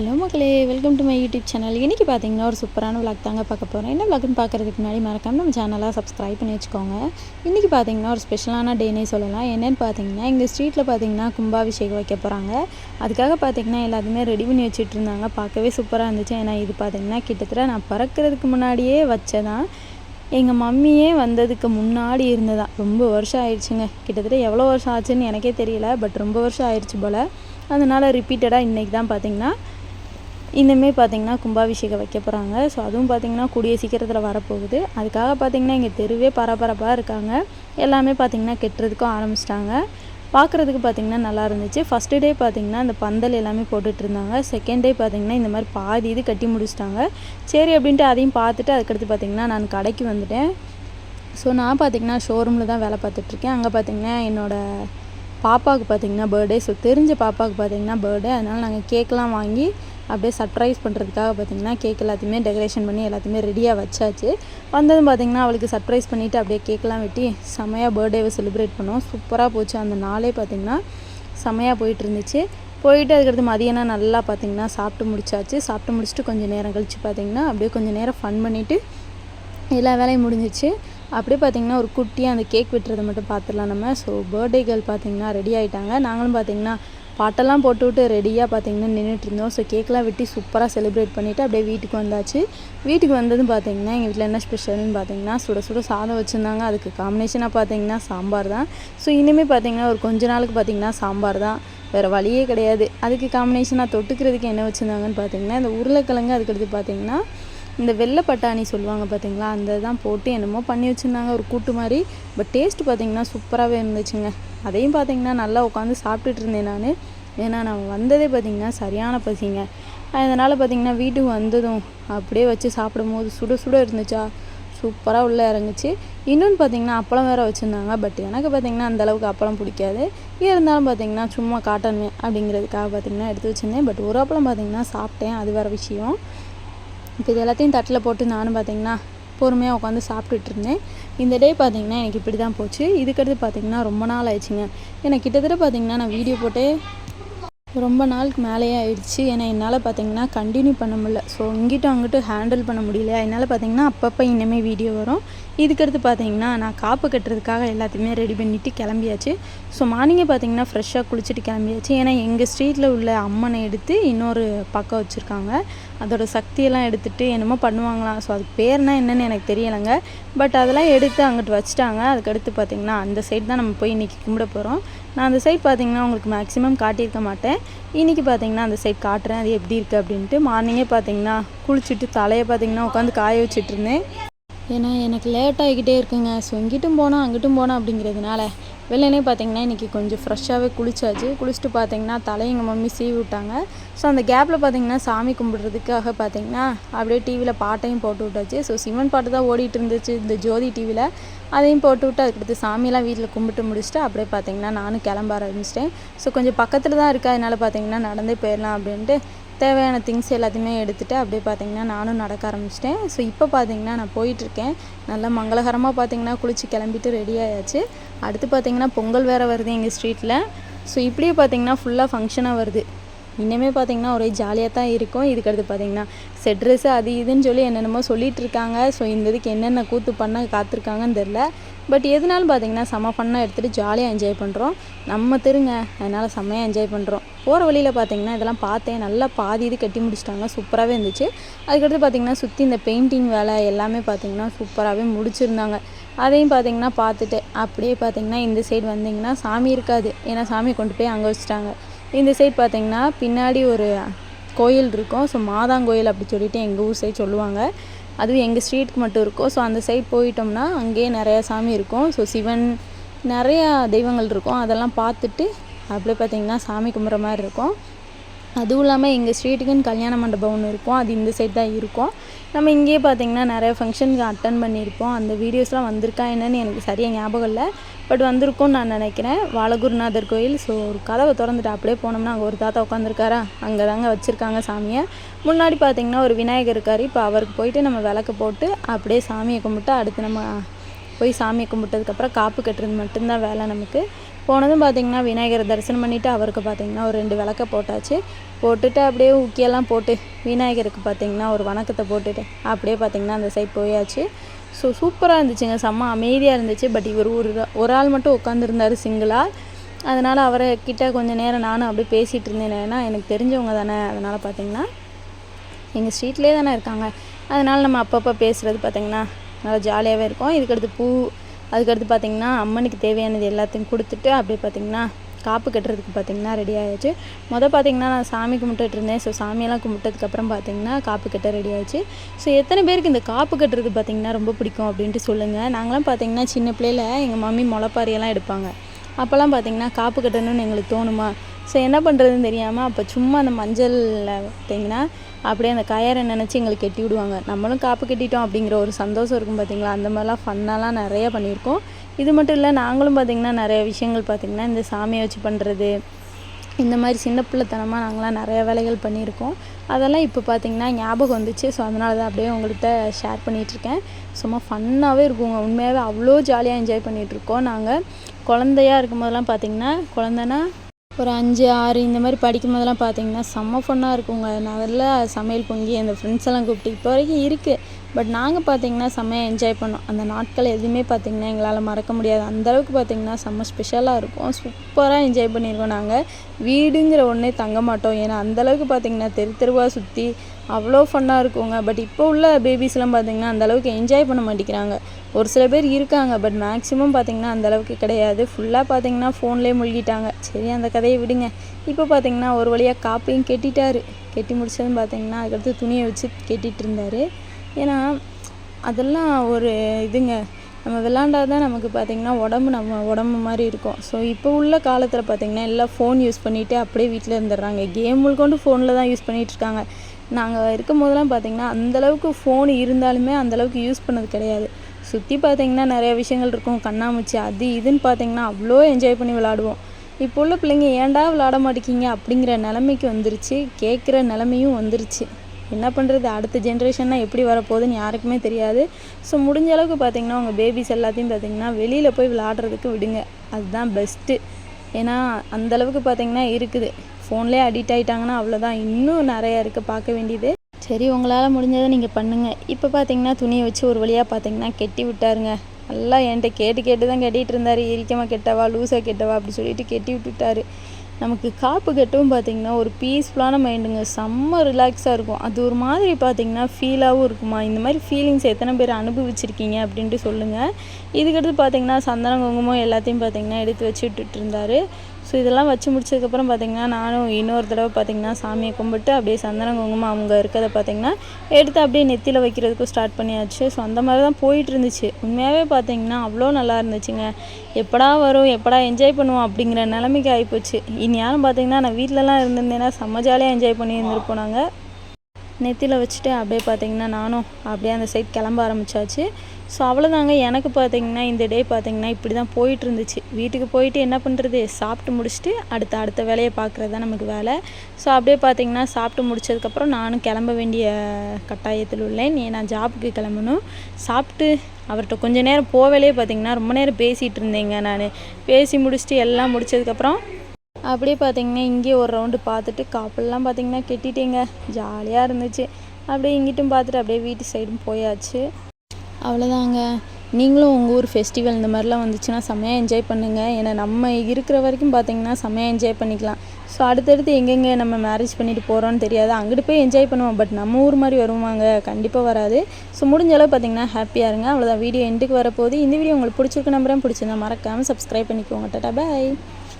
Hello மக்களே welcome to my YouTube channel இன்றைக்கி பார்த்தீங்கன்னா ஒரு சூப்பரான விளாக் தாங்க பார்க்க போகிறேன் என்ன விளாக்னு பார்க்குறதுக்கு முன்னாடி மறக்காமல் நம்ம சேனலாக சப்ஸ்கிரைப் பண்ணி வச்சுக்கோங்க. இன்றைக்கி பார்த்தீங்கன்னா ஒரு ஸ்பெஷலான டேனே சொல்லலாம். என்னென்னு பார்த்தீங்கன்னா எங்கள் ஸ்ட்ரீட்டில் பார்த்தீங்கன்னா கும்பாபிஷேகம் வைக்க போகிறாங்க அதுக்காக பார்த்தீங்கன்னா எல்லாத்தையுமே ரெடி பண்ணி வச்சுட்டு இருந்தாங்க. பார்க்கவே சூப்பராக இருந்துச்சு. ஏன்னா இது பார்த்தீங்கன்னா கிட்டத்தட்ட நான் பறக்கிறதுக்கு முன்னாடியே வச்சதான். எங்கள் மம்மியே வந்ததுக்கு முன்னாடி இருந்ததா. ரொம்ப வருஷம் ஆயிடுச்சுங்க. கிட்டத்தட்ட எவ்வளோ வருஷம் ஆச்சுன்னு எனக்கே தெரியல. பட் ரொம்ப வருஷம் ஆயிடுச்சு போல். அதனால் ரிப்பீட்டடாக இன்றைக்கி தான் பார்த்தீங்கன்னா இனிமேல் பார்த்தீங்கன்னா கும்பாபிஷேகம் வைக்க போகிறாங்க ஸோ அதுவும் பார்த்திங்கன்னா கூடிய சீக்கிரத்தில் வரப்போகுது. அதுக்காக பார்த்தீங்கன்னா எங்கள் தெருவே பரபரப்பாக இருக்காங்க. எல்லாமே பார்த்தீங்கன்னா கெட்டுறதுக்கும் ஆரம்பிச்சிட்டாங்க. பார்க்குறதுக்கு பார்த்திங்கன்னா நல்லா இருந்துச்சு. ஃபஸ்ட்டு டே பார்த்திங்கன்னா அந்த பந்தல் எல்லாமே போட்டுட்ருந்தாங்க செகண்ட் டே பார்த்திங்கன்னா இந்த மாதிரி பாதி இது கட்டி முடிச்சிட்டாங்க. சரி அப்படின்ட்டு அதையும் பார்த்துட்டு அதுக்கடுத்து பார்த்திங்கன்னா நான் கடைக்கு வந்துட்டேன். ஸோ நான் பார்த்தீங்கன்னா ஷோரூமில் தான் வேலை பார்த்துட்ருக்கேன் அங்கே பார்த்தீங்கன்னா என்னோடய பாப்பாவுக்கு பார்த்தீங்கன்னா பர்த்டே ஸோ தெரிஞ்ச பாப்பாவுக்கு பார்த்தீங்கன்னா பர்த்டே அதனால் நாங்கள் கேக்லாம் வாங்கி அப்படியே சர்ப்ரைஸ் பண்ணுறதுக்காக பார்த்தீங்கன்னா கேக் எல்லாத்தையுமே டெக்கரேஷன் பண்ணி எல்லாத்தையுமே ரெடியாக வச்சாச்சு. வந்ததும் பார்த்தீங்கன்னா அவளுக்கு சர்ப்ரைஸ் பண்ணிவிட்டு அப்படியே கேக்கெலாம் வெட்டி செமையாக பர்த்டேவை செலிப்ரேட் பண்ணோம். சூப்பராக போச்சு. அந்த நாளே பார்த்திங்கன்னா செமையாக போயிட்டு இருந்துச்சு. போயிட்டு அதுக்கடுத்து மதியானம் நல்லா பார்த்தீங்கன்னா சாப்பிட்டு முடிச்சாச்சு. சாப்பிட்டு முடிச்சுட்டு கொஞ்சம் நேரம் கழித்து பார்த்திங்கன்னா அப்படியே கொஞ்சம் நேரம் ஃபன் பண்ணிவிட்டு எல்லா வேலையும் முடிஞ்சிச்சு. அப்படியே பார்த்தீங்கன்னா ஒரு குட்டியாக அந்த கேக் வெட்டுறதை மட்டும் பார்த்துடலாம் நம்ம. ஸோ பர்த்டே கேர்ள் பார்த்திங்கன்னா ரெடி ஆகிட்டாங்க நாங்களும் பார்த்தீங்கன்னா பாட்டெல்லாம் போட்டுவிட்டு ரெடியாக பார்த்தீங்கன்னா நின்றுட்டு இருந்தோம் ஸோ கேக்கெலாம் வெட்டி சூப்பராக செலிப்ரேட் பண்ணிவிட்டு அப்படியே வீட்டுக்கு வந்தாச்சு. வீட்டுக்கு வந்ததும் பார்த்திங்கன்னா எங்கள் வீட்டில் என்ன ஸ்பெஷல்னு பார்த்திங்கன்னா சுட சுட சாதம் வச்சுருந்தாங்க. அதுக்கு காம்பினேஷனாக பார்த்திங்கன்னா சாம்பார் தான். ஸோ இனிமேல் பார்த்திங்கன்னா ஒரு கொஞ்ச நாளுக்கு பார்த்தீங்கன்னா சாம்பார் தான். வேறு வழியே கிடையாது. அதுக்கு காம்பினேஷனாக தொட்டுக்கிறதுக்கு என்ன வச்சுருந்தாங்கன்னு பார்த்திங்கன்னா இந்த உருளைக்கிழங்கு அதுக்கடுத்து பார்த்திங்கன்னா இந்த வெள்ளை பட்டாணி சொல்லுவாங்க பார்த்தீங்களா அந்த தான் போட்டு என்னமோ பண்ணி வச்சுருந்தாங்க ஒரு கூட்டு மாதிரி. பட் டேஸ்ட் பார்த்தீங்கன்னா சூப்பராகவே இருந்துச்சுங்க. அதையும் பார்த்தீங்கன்னா நல்லா உட்காந்து சாப்பிட்டுட்டு இருந்தேன் நான். ஏன்னா நான் வந்ததே பார்த்தீங்கன்னா சரியான பசிங்க. அதனால் பார்த்தீங்கன்னா வீட்டுக்கு வந்ததும் அப்படியே வச்சு சாப்பிடும் போது சுட சுட இருந்துச்சா. சூப்பராக உள்ளே இறங்குச்சு. இன்னொன்று பார்த்தீங்கன்னா அப்பளம் வேறு வச்சுருந்தாங்க. பட் எனக்கு பார்த்தீங்கன்னா அந்தளவுக்கு அப்பளம் பிடிக்காது. இருந்தாலும் பார்த்தீங்கன்னா சும்மா காட்டணுமே அப்படிங்கிறதுக்காக பார்த்தீங்கன்னா எடுத்து வச்சுருந்தேன். பட் ஒரு அப்பளம் பார்த்தீங்கன்னா சாப்பிட்டேன். அது வேறு விஷயம். இப்போ இது எல்லாத்தையும் தட்டில் போட்டு நானும் பார்த்தீங்கன்னா பொறுமையாக உட்காந்து சாப்பிட்டுட்டு இருந்தேன் இந்த டே பார்த்தீங்கன்னா எனக்கு இப்படி தான் போச்சு. இதுக்கடுத்து பார்த்தீங்கன்னா ரொம்ப நாள் ஆயிடுச்சுங்க. எனக்கு கிட்டத்தட்ட பார்த்தீங்கன்னா நான் வீடியோ போட்டே ரொம்ப நாளுக்கு மேலேயே ஆயிடுச்சு. ஏன்னா என்னால் பார்த்தீங்கன்னா கண்டினியூ பண்ண முடியல. ஸோ இங்கிட்டும் அங்கிட்டும் ஹேண்டில் பண்ண முடியல என்னால் பார்த்தீங்கன்னா அப்பப்போ இனிமேல் வீடியோ வரும். இதுக்கடுத்து பார்த்தீங்கன்னா நான் காப்பு கட்டுறதுக்காக எல்லாத்தையுமே ரெடி பண்ணிவிட்டு கிளம்பியாச்சு. ஸோ மார்னிங்கே பார்த்தீங்கன்னா ஃப்ரெஷ்ஷாக குளிச்சுட்டு கிளம்பியாச்சு. ஏன்னா எங்கள் ஸ்ட்ரீட்டில் உள்ள அம்மனை எடுத்து இன்னொரு பக்கம் வச்சுருக்காங்க. அதோட சக்தியெல்லாம் எடுத்துகிட்டு என்னமோ பண்ணுவாங்களாம். ஸோ அதுக்கு பேர்னா என்னென்னு எனக்கு தெரியலைங்க. பட் அதெல்லாம் எடுத்து அங்கிட்டு வச்சுட்டாங்க. அதுக்கடுத்து பார்த்தீங்கன்னா அந்த சைடு தான் நம்ம போய் இன்றைக்கி கும்பிட போகிறோம் நான் அந்த சைட் பார்த்தீங்கன்னா உங்களுக்கு மேக்ஸிமம் காட்டியிருக்க மாட்டேன். இன்றைக்கி பார்த்தீங்கன்னா அந்த சைட் காட்டுறேன். அது எப்படி இருக்குது அப்படின்ட்டு மார்னிங்கே பார்த்தீங்கன்னா குளிச்சுட்டு தலையை பார்த்தீங்கன்னா உட்காந்து காய வச்சுட்டு இருந்தேன். ஏன்னா எனக்கு லேட் ஆகிக்கிட்டே இருக்குங்க. ஸோ இங்கிட்டும் போனால் அங்கிட்டும் போனால் அப்படிங்கிறதுனால வெள்ளனே பார்த்தீங்கன்னா இன்றைக்கி கொஞ்சம் ஃப்ரெஷ்ஷாகவே குளிச்சாச்சு. குளிச்சுட்டு பார்த்தீங்கன்னா தலையை எங்கள் மம்மி சீவி விட்டாங்க. ஸோ அந்த கேப்பில் பார்த்தீங்கன்னா சாமி கும்பிட்றதுக்காக பார்த்தீங்கன்னா அப்படியே டிவியில் பாட்டையும் போட்டு விட்டாச்சு. ஸோ சிவன் பாட்டு தான் ஓடிட்டு இருந்துச்சு இந்த ஜோதி டிவியில் அதையும் போட்டு விட்டு அதுக்கடுத்து சாமியெல்லாம் வீட்டில் கும்பிட்டு முடிச்சுட்டு அப்படியே பார்த்தீங்கன்னா நானும் கிளம்ப ஆரம்பிச்சிட்டேன். ஸோ கொஞ்சம் பக்கத்தில் தான் இருக்குது அதனால் பார்த்தீங்கன்னா நடந்தே போயிடலாம் அப்படின்ட்டு தேவையான திங்ஸ் எல்லாத்தையுமே எடுத்துகிட்டு அப்படியே பார்த்தீங்கன்னா நானும் நடக்க ஆரம்பிச்சிட்டேன். ஸோ இப்போ பார்த்தீங்கன்னா நான் போயிட்டுருக்கேன். நல்லா மங்களகரமாக பார்த்தீங்கன்னா குளித்து கிளம்பிட்டு ரெடி ஆயாச்சு. அடுத்து பார்த்தீங்கன்னா பொங்கல் வேறு வருது எங்கள் ஸ்ட்ரீட்டில் ஸோ இப்படியே பார்த்தீங்கன்னா ஃபுல்லாக ஃபங்க்ஷனாக வருது. இன்னுமே பார்த்தீங்கன்னா ஒரே ஜாலியாக தான் இருக்கும். இதுக்கடுத்து பார்த்தீங்கன்னா செட் ட்ரெஸ்ஸு அது இதுன்னு சொல்லி என்னென்னமோ சொல்லிகிட்டு இருக்காங்க. ஸோ இந்த இதுக்கு என்னென்ன கூத்து பண்ண காத்திருக்காங்கன்னு தெரில பட் எதுனாலும் பார்த்தீங்கன்னா செம்ம ஃபன்னாக எடுத்துகிட்டு ஜாலியாக என்ஜாய் பண்ணுறோம் நம்ம தெருங்க. அதனால் செம்மையாக என்ஜாய் பண்ணுறோம் போகிற வழியில் பார்த்தீங்கன்னா இதெல்லாம் பார்த்தேன். நல்லா பாதி இது கட்டி முடிச்சிட்டாங்க. சூப்பராகவே இருந்துச்சு. அதுக்கடுத்து பார்த்தீங்கன்னா சுற்றி இந்த பெயிண்டிங் வேலை எல்லாமே பார்த்தீங்கன்னா சூப்பராகவே முடிச்சிருந்தாங்க. அதையும் பார்த்தீங்கன்னா பார்த்துட்டு அப்படியே பார்த்தீங்கன்னா இந்த சைடு வந்தீங்கன்னா சாமி இருக்காது. ஏன்னா சாமியை கொண்டு போய் அங்கே வச்சுட்டாங்க. இந்த சைட் பார்த்தீங்கன்னா பின்னாடி ஒரு கோயில் இருக்கும். ஸோ மாதாங்கோயில் அப்படி சொல்லிட்டு எங்கள் ஊர் சைட் சொல்லுவாங்க. அதுவும் எங்கள் ஸ்ட்ரீட்டுக்கு மட்டும் இருக்கும். ஸோ அந்த சைட் போயிட்டோம்னா அங்கேயே நிறையா சாமி இருக்கும். ஸோ சிவன் நிறையா தெய்வங்கள் இருக்கும். அதெல்லாம் பார்த்துட்டு அப்படியே பார்த்திங்கன்னா சாமி கும்பிட்ற மாதிரி இருக்கும். அதுவும் இல்லாமல் எங்கள் ஸ்ட்ரீட்டுக்குன்னு கல்யாண மண்டபம் ஒன்று இருக்கும். அது இந்த சைட் தான் இருக்கும். நம்ம இங்கேயே பார்த்திங்கன்னா நிறைய ஃபங்க்ஷனுக்கு அட்டன் பண்ணியிருப்போம். அந்த வீடியோஸ்லாம் வந்திருக்கா என்னன்னு எனக்கு சரியாக ஞாபகம் இல்லை. பட் வந்திருக்கும்னு நான் நினைக்கிறேன். வாலகுருநாதர் கோயில். ஸோ ஒரு கதவை திறந்துட்டு அப்படியே போனோம்னா அங்கே ஒரு தாத்தா உட்காந்துருக்காரா அங்கே தாங்க வச்சுருக்காங்க சாமியை. முன்னாடி பார்த்திங்கன்னா ஒரு விநாயகர் இருக்கார். இப்போ அவருக்கு போயிட்டு நம்ம விளக்கு போட்டு அப்படியே சாமியை கும்பிட்டு அடுத்து நம்ம போய் சாமியை கும்பிட்டதுக்கப்புறம் காப்பு கட்டுறது மட்டும்தான் வேலை நமக்கு. போனதும் பார்த்திங்கன்னா விநாயகரை தரிசனம் பண்ணிவிட்டு அவருக்கு பார்த்திங்கன்னா ஒரு ரெண்டு விளக்க போட்டாச்சு. போட்டுட்டு அப்படியே ஊக்கியெல்லாம் போட்டு விநாயகருக்கு பார்த்திங்கன்னா ஒரு வணக்கத்தை போட்டுட்டு அப்படியே பார்த்திங்கன்னா அந்த சைட் போயாச்சு. ஸோ சூப்பராக இருந்துச்சுங்க. செம்ம அமைதியாக இருந்துச்சு. பட் இவர் ஒரு ஒரு ஆள் மட்டும் உட்காந்துருந்தார் சிங்கிளாக அதனால் அவரை கிட்ட கொஞ்சம் நேரம் நானும் அப்படியே பேசிகிட்டு இருந்தேன். ஏன்னா எனக்கு தெரிஞ்சவங்க தானே. அதனால் பார்த்திங்கன்னா எங்கள் ஸ்ட்ரீட்லேயே தானே இருக்காங்க. அதனால் நம்ம அப்பப்போ பேசுகிறது பார்த்திங்கன்னா நல்லா ஜாலியாகவே இருக்கும். இதுக்கடுத்து பூ அதுக்கடுத்து பார்த்திங்கன்னா அம்மனுக்கு தேவையானது எல்லாத்தையும் கொடுத்துட்டு அப்படியே பார்த்திங்கன்னா காப்பு கட்டுறதுக்கு பார்த்திங்கன்னா ரெடி ஆயாச்சு மொதல் பார்த்திங்கன்னா நான் சாமி கும்பிட்டுட்டு இருந்தேன். ஸோ சாமியெல்லாம் கும்பிட்டதுக்கப்புறம் பார்த்திங்கன்னா காப்பு கட்ட ரெடி ஆயிடுச்சு. ஸோ எத்தனை பேருக்கு இந்த காப்பு கட்டுறது பார்த்திங்கன்னா ரொம்ப பிடிக்கும் அப்படின்ட்டு சொல்லுங்கள் நாங்களாம் பார்த்திங்கன்னா சின்ன பிள்ளையில் எங்கள் மம்மி முளைப்பாரியெல்லாம் எடுப்பாங்க. அப்போல்லாம் பார்த்திங்கன்னா காப்பு கட்டணும்னு எங்களுக்கு தோணுமா? ஸோ என்ன பண்ணுறதுன்னு தெரியாமல் அப்போ சும்மா அந்த மஞ்சளில் பார்த்தீங்கன்னா அப்படியே அந்த கயரை நினச்சி எங்களுக்கு கட்டி விடுவாங்க. நம்மளும் காப்பு கட்டிட்டோம் அப்படிங்கிற ஒரு சந்தோஷம் இருக்கும் பார்த்திங்களா அந்த மாதிரிலாம் ஃபன்னாலாம் நிறையா பண்ணியிருக்கோம். இது மட்டும் இல்லை நாங்களும் பார்த்திங்கன்னா நிறைய விஷயங்கள் பார்த்திங்கன்னா இந்த சாமியை வச்சு பண்ணுறது இந்த மாதிரி சின்ன பிள்ளைத்தனமாக நாங்களாம் நிறைய வேலைகள் பண்ணியிருக்கோம். அதெல்லாம் இப்போ பார்த்திங்கன்னா ஞாபகம் வந்துச்சு. ஸோ அதனால தான் அப்படியே உங்கள்கிட்ட ஷேர் பண்ணிகிட்ருக்கேன் சும்மா ஃபன்னாகவே இருக்குங்க. உண்மையாகவே அவ்வளோ ஜாலியாக என்ஜாய் பண்ணிகிட்ருக்கோம் நாங்கள் குழந்தையா இருக்கும் போதெல்லாம் பார்த்திங்கன்னா குழந்தனா ஒரு அஞ்சு ஆறு இந்த மாதிரி படிக்கும் போதெல்லாம் பார்த்தீங்கன்னா செம்ம ஃபன்னாக இருக்குங்க. நல்லா சமையல் பொங்கி அந்த ஃப்ரெண்ட்ஸ் எல்லாம் கூப்பிட்டு இப்போ வரைக்கும் இருக்குது பட் நாங்கள் பார்த்தீங்கன்னா செம்மையாக என்ஜாய் பண்ணோம். அந்த நாட்கள் எதுவுமே பார்த்திங்கன்னா எங்களால் மறக்க முடியாது. அந்தளவுக்கு பார்த்திங்கன்னா செம்ம ஸ்பெஷலாக இருக்கும். சூப்பராக என்ஜாய் பண்ணியிருக்கோம் நாங்கள் வீடுங்கிற ஒன்றே தங்க மாட்டோம். ஏன்னா அந்தளவுக்கு பார்த்திங்கன்னா தெரு தெருவாக சுற்றி அவ்வளோ ஃபன்னாக இருக்குங்க. பட் இப்போ உள்ள பேபிஸ்லாம் பார்த்திங்கன்னா அந்தளவுக்கு என்ஜாய் பண்ண மாட்டேங்கிறாங்க. ஒரு சில பேர் இருக்காங்க பட் மேக்ஸிமம் பார்த்திங்கன்னா அந்தளவுக்கு கிடையாது. ஃபுல்லாக பார்த்திங்கன்னா ஃபோன்லேயே முழுகிட்டாங்க. சரி அந்த கதையை விடுங்க. இப்போ பார்த்திங்கன்னா ஒரு வழியாக காப்பையும் கெட்டிட்டார். கெட்டி முடிச்சதும் பார்த்திங்கன்னா அதுக்கடுத்து துணியை வச்சு கெட்டிகிட்டு இருந்தார். ஏன்னா அதெல்லாம் ஒரு இதுங்க. நம்ம விளாண்டா தான் நமக்கு பார்த்திங்கன்னா உடம்பு நம்ம உடம்பு மாதிரி இருக்கும். ஸோ இப்போ உள்ள காலத்தில் பார்த்திங்கன்னா எல்லாம் ஃபோன் யூஸ் பண்ணிவிட்டு அப்படியே வீட்டில் இருந்துடுறாங்க. கேம் கொண்டு ஃபோனில் தான் யூஸ் பண்ணிகிட்டு இருக்காங்க. நாங்கள் இருக்கும் போதெல்லாம் பார்த்திங்கன்னா அந்தளவுக்கு ஃபோன் இருந்தாலுமே அந்தளவுக்கு யூஸ் பண்ணது கிடையாது. சுற்றி பார்த்திங்கன்னா நிறைய விஷயங்கள் இருக்கும். கண்ணாமூச்சி அது இதுன்னு பார்த்திங்கன்னா அவ்வளோ என்ஜாய் பண்ணி விளாடுவோம் இப்போ உள்ள பிள்ளைங்க ஏன்டா விளாட மாட்டேங்கிங்க அப்படிங்கிற நிலமைக்கு வந்துருச்சு. கேட்குற நிலமையும் வந்துருச்சு. என்ன பண்ணுறது அடுத்த ஜென்ரேஷன்னா எப்படி வரப்போகுதுன்னு யாருக்குமே தெரியாது. ஸோ முடிஞ்ச அளவுக்கு பார்த்திங்கன்னா உங்கள் பேபிஸ் எல்லாத்தையும் பார்த்திங்கன்னா வெளியில் போய் விளாட்றதுக்கு விடுங்க. அதுதான் பெஸ்ட்டு ஏன்னா அந்தளவுக்கு பார்த்திங்கன்னா இருக்குது. ஃபோன்லேயே அடிக்ட் ஆகிட்டாங்கன்னா அவ்வளோதான் இன்னும் நிறையா இருக்குது பார்க்க வேண்டியது. சரி உங்களால் முடிஞ்சதை நீங்கள் பண்ணுங்கள் இப்போ பார்த்தீங்கன்னா துணியை வச்சு ஒரு வழியாக பார்த்தீங்கன்னா கெட்டி விட்டாருங்க. நல்லா என்கிட்ட கேட்டு கேட்டு தான் கட்டிகிட்டு இருந்தார். இரிக்கமாக கெட்டவா லூஸாக கெட்டவா அப்படி சொல்லிட்டு கெட்டி விட்டுட்டாரு. நமக்கு காப்பு கட்டவும் பார்த்திங்கன்னா ஒரு பீஸ்ஃபுல்லான மைண்டுங்க செம்ம ரிலாக்ஸாக இருக்கும். அது ஒரு மாதிரி பார்த்திங்கன்னா ஃபீலாகவும் இருக்குமா? இந்த மாதிரி ஃபீலிங்ஸ் எத்தனை பேர் அனுபவிச்சிருக்கீங்க அப்படின்ட்டு சொல்லுங்கள் இதுக்கடுத்து பார்த்திங்கன்னா சந்தன குங்குமம் எல்லாத்தையும் பார்த்திங்கன்னா எடுத்து வச்சு விட்டுட்டு இருந்தார். ஸோ இதெல்லாம் வச்சு முடிச்சதுக்கப்புறம் பார்த்திங்கன்னா நானும் இன்னொரு தடவை பார்த்திங்கன்னா சாமியை கும்பிட்டு அப்படியே சந்தன குங்குமம் அவங்க இருக்கிறத பார்த்திங்கன்னா எடுத்து அப்படியே நெத்தியில் வைக்கிறதுக்கும் ஸ்டார்ட் பண்ணியாச்சு. ஸோ அந்த மாதிரி தான் போயிட்டு இருந்துச்சு. உண்மையாகவே பார்த்திங்கன்னா அவ்வளோ நல்லா இருந்துச்சுங்க. எப்படா வரும் எப்படா என்ஜாய் பண்ணுவோம் அப்படிங்கிற நிலைமைக்கு ஆகிப்போச்சு இனி யாரும் பார்த்திங்கன்னா நான் வீட்டிலலாம் இருந்திருந்தேன்னா செம்ம ஜாலியாக என்ஜாய் பண்ணி இருந்திருப்போம் நாங்கள் நெத்தியில் வச்சுட்டு அப்படியே பார்த்திங்கன்னா நானும் அப்படியே அந்த சைட் கிளம்ப ஆரம்பித்தாச்சு ஸோ அவ்வளோதாங்க எனக்கு பார்த்திங்கன்னா இந்த டே பார்த்திங்கன்னா இப்படி தான் போயிட்டு இருந்துச்சு வீட்டுக்கு போயிட்டு என்ன பண்ணுறது சாப்பிட்டு முடிச்சுட்டு அடுத்த அடுத்த வேலையை பார்க்குறது தான் நமக்கு வேலை. ஸோ அப்படியே பார்த்திங்கன்னா சாப்பிட்டு முடிச்சதுக்கப்புறம் நானும் கிளம்ப வேண்டிய கட்டாயத்தில் உள்ளேன். நான் ஜாபுக்கு கிளம்பணும். சாப்பிட்டு அவர்கிட்ட கொஞ்ச நேரம் போவேலே பார்த்திங்கன்னா ரொம்ப நேரம் பேசிகிட்டு இருந்தேங்க நான். பேசி முடிச்சுட்டு எல்லாம் முடிச்சதுக்கப்புறம் அப்படியே பார்த்தீங்கன்னா இங்கே ஒரு ரவுண்டு பார்த்துட்டு காப்பிலெலாம் பார்த்தீங்கன்னா கெட்டிட்டேங்க. ஜாலியாக இருந்துச்சு. அப்படியே இங்கிட்டும் பார்த்துட்டு அப்படியே வீட்டு சைடும் போயாச்சு. அவ்வளோதாங்க நீங்களும் உங்கள் ஊர் ஃபெஸ்டிவல் இந்த மாதிரிலாம் வந்துச்சுன்னா செம்மையாக என்ஜாய் பண்ணுங்கள் ஏன்னா நம்ம இருக்கிற வரைக்கும் பார்த்தீங்கன்னா செம்மையாக என்ஜாய் பண்ணிக்கலாம். ஸோ அடுத்தடுத்து எங்கெங்கே நம்ம மேரேஜ் பண்ணிட்டு போகிறோன்னு தெரியாது. அங்கிட்டு போய் என்ஜாய் பண்ணுவோம். பட் நம்ம ஊர் மாதிரி வருவாங்க. கண்டிப்பாக வராது. ஸோ முடிஞ்ச அளவு பார்த்தீங்கன்னா ஹாப்பியாக இருங்க. அவ்வளோதான் வீடியோ எண்டுக்கு வரப்போகுது. இந்த வீடியோ உங்களுக்கு பிடிச்சிருக்கு நம்புறேன். பிடிச்சிருந்தா மறக்காமல் சப்ஸ்கிரைப் பண்ணிக்கோங்க. டாட்டா பாய்